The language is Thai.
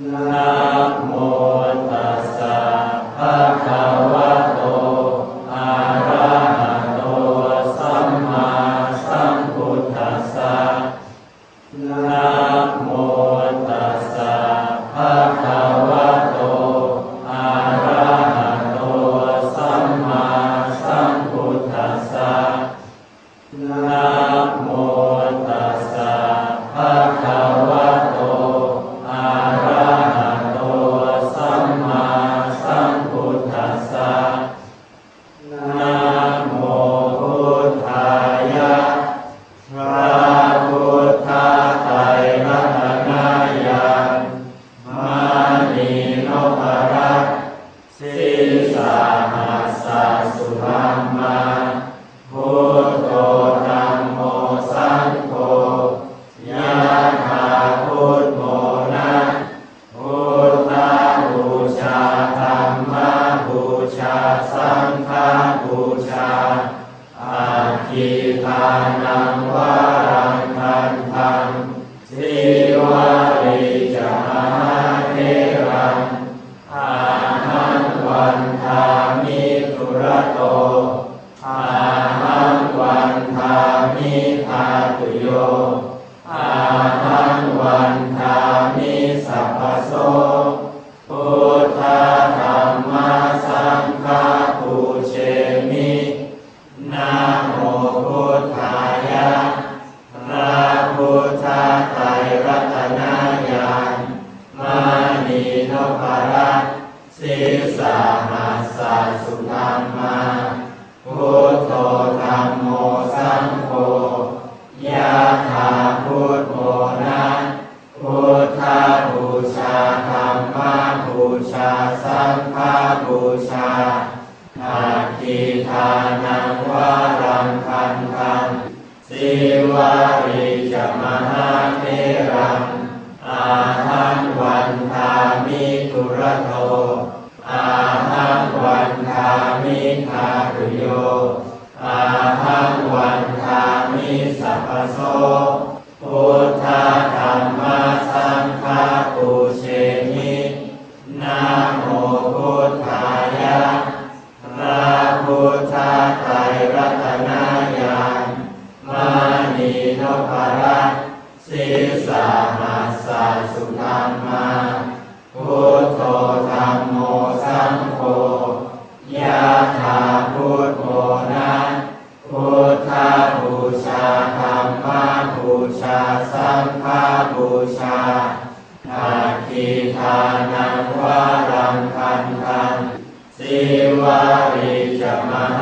นะ คิทานังวารังคันทังสิวาริจาเทรังอาหังวันทามิตุระโตอาหังวันทามิทาตุโยอาหังวันทามิสัพพโสพุ สิสาหัสสะสุธรรมาพุทโธธรรมโมสังโฆยะถาพุทโมนะพุทธาบูชาธรรมาบูชาสังฆบูชาอาคิทานังวารังคันทังสิวาริ รรัตนายานมานีนพรัตสิสาหัสสะสุธรรมาพุทโธธรรมโมสังโฆยะถาพุทโมนะพุทธบูชาธรรมาบูชาสังฆบูชาอาคิทานังวารังคันทังสิวาริจมหา